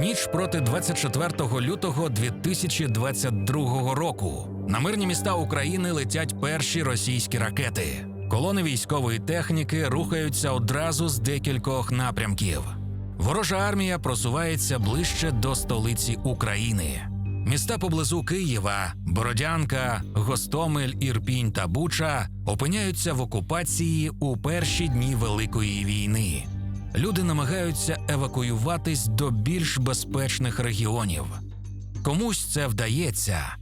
ніч проти 24 лютого 2022 року на мирні міста України летять перші російські ракети. Колони військової техніки рухаються одразу з декількох напрямків. Ворожа армія просувається ближче до столиці України. Міста поблизу Києва, Бородянка, Гостомель, Ірпінь та Буча опиняються в окупації у перші дні Великої війни. Люди намагаються евакуюватись до більш безпечних регіонів. Комусь це вдається,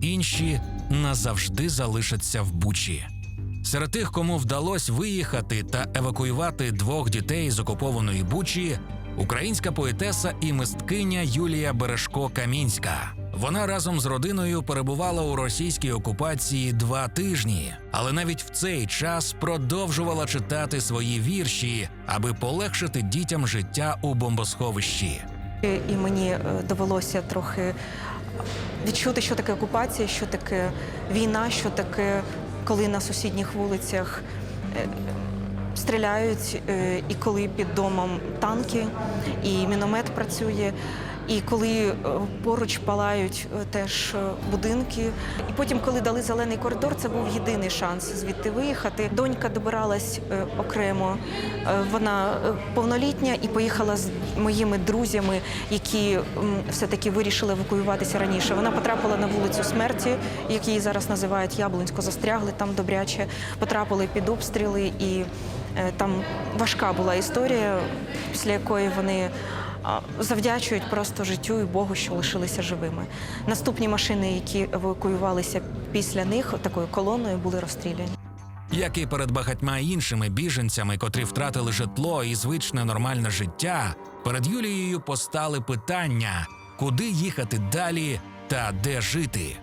інші назавжди залишаться в Бучі. Серед тих, кому вдалося виїхати та евакуювати двох дітей з окупованої Бучі, українська поетеса і мисткиня Юлія Бережко Камінська. Вона разом з родиною перебувала у російській окупації два тижні, але навіть в цей час продовжувала читати свої вірші, аби полегшити дітям життя у бомбосховищі. І мені е, довелося трохи відчути, що таке окупація, що таке війна, що таке, коли на сусідніх вулицях е, стріляють, е, і коли під домом танки, і міномет працює. І коли е, поруч палають е, теж е, будинки, і потім, коли дали зелений коридор, це був єдиний шанс звідти виїхати. Донька добиралась окремо. Вона повнолітня і поїхала з моїми друзями, які все-таки вирішили евакуюватися раніше. Вона потрапила на вулицю смерті, як її зараз називають Яблунсько, застрягли там добряче, потрапили під обстріли, і там важка була історія, після якої вони завдячують просто життю і Богу, що лишилися живими. Наступні машини, які евакуювалися після них, такою колоною, були розстріляні. Як і перед багатьма іншими біженцями, котрі втратили житло і звичне нормальне життя, перед Юлією постали питання, куди їхати далі та де жити.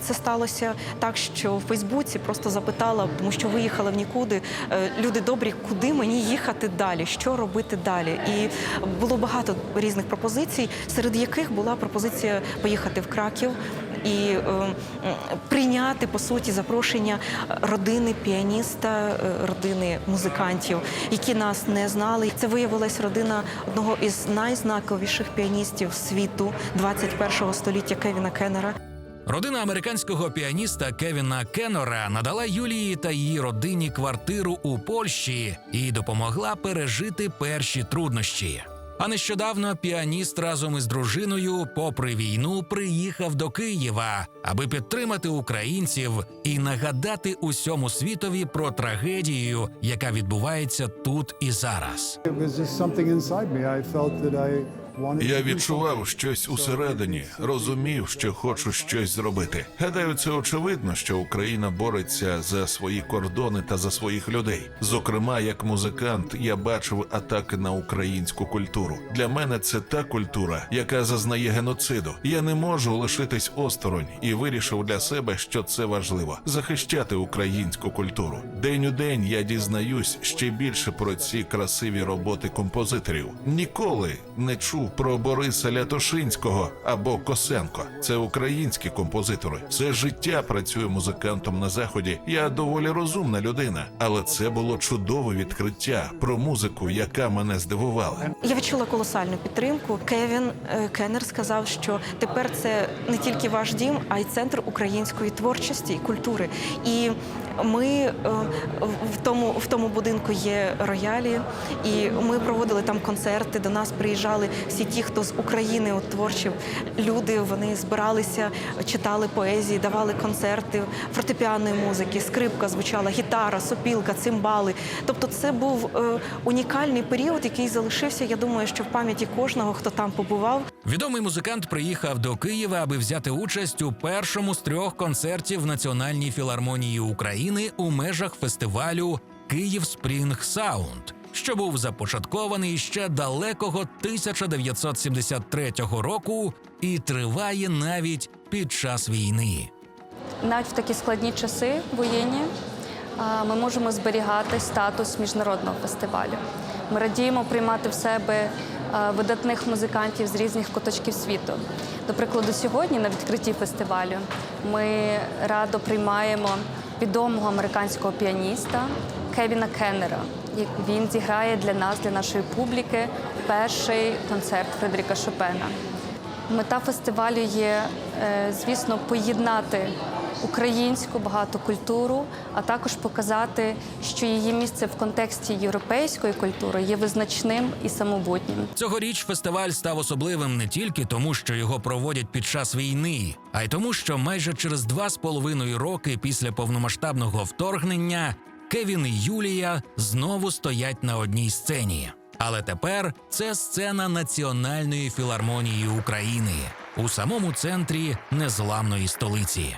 Це сталося так, що в Фейсбуці просто запитала, тому що виїхала в нікуди. е, Люди добрі, куди мені їхати далі, що робити далі? І було багато різних пропозицій, серед яких була пропозиція поїхати в Краків. І е, прийняти по суті запрошення родини піаніста, е, родини музикантів, які нас не знали. Це виявилась родина одного із найзнаковіших піаністів світу 21-го століття Кевіна Кеннера. Родина американського піаніста Кевіна Кеннора надала Юлії та її родині квартиру у Польщі і допомогла пережити перші труднощі. А нещодавно піаніст разом із дружиною, попри війну, приїхав до Києва, аби підтримати українців і нагадати усьому світові про трагедію, яка відбувається тут і зараз. It was just Я відчував щось усередині, розумів, що хочу щось зробити. Гадаю, це очевидно, що Україна бореться за свої кордони та за своїх людей. Зокрема, як музикант, я бачив атаки на українську культуру. Для мене це та культура, яка зазнає геноциду. Я не можу лишитись осторонь і вирішив для себе, що це важливо захищати українську культуру. День у день я дізнаюсь ще більше про ці красиві роботи композиторів. Ніколи не чув про Бориса Лятошинського або Косенко. Це українські композитори. Все життя працюю музикантом на заході. Я доволі розумна людина, але це було чудове відкриття про музику, яка мене здивувала. Я відчула колосальну підтримку. Кевін е, Кеннер сказав, що тепер це не тільки ваш дім, а й центр української творчості і культури. І ми е, в тому, в тому будинку є роялі, і ми проводили там концерти. До нас приїжджали всі ті, хто з України от, творчі люди. Вони збиралися, читали поезії, давали концерти фортепіаної музики, скрипка звучала, гітара, сопілка, цимбали. Тобто, це був е, унікальний період, який залишився. Я думаю, що в пам'яті кожного, хто там побував. Відомий музикант приїхав до Києва, аби взяти участь у першому з трьох концертів Національній філармонії України у межах фестивалю Київ Спрінг Саунд, що був започаткований ще далекого 1973 року і триває навіть під час війни. Навіть в такі складні часи воєнні ми можемо зберігати статус міжнародного фестивалю. Ми радіємо приймати в себе видатних музикантів з різних куточків світу. До прикладу, сьогодні на відкритті фестивалю ми радо приймаємо відомого американського піаніста Кевіна Кеннера, він зіграє для нас, для нашої публіки, перший концерт Фредеріка Шопена. Мета фестивалю є, е, звісно, поєднати українську багату культуру, а також показати, що її місце в контексті європейської культури є визначним і самобутнім. Цьогоріч фестиваль став особливим не тільки тому, що його проводять під час війни, а й тому, що майже через два з половиною роки після повномасштабного вторгнення Кевін і Юлія знову стоять на одній сцені. Але тепер це сцена Національної філармонії України у самому центрі незламної столиці.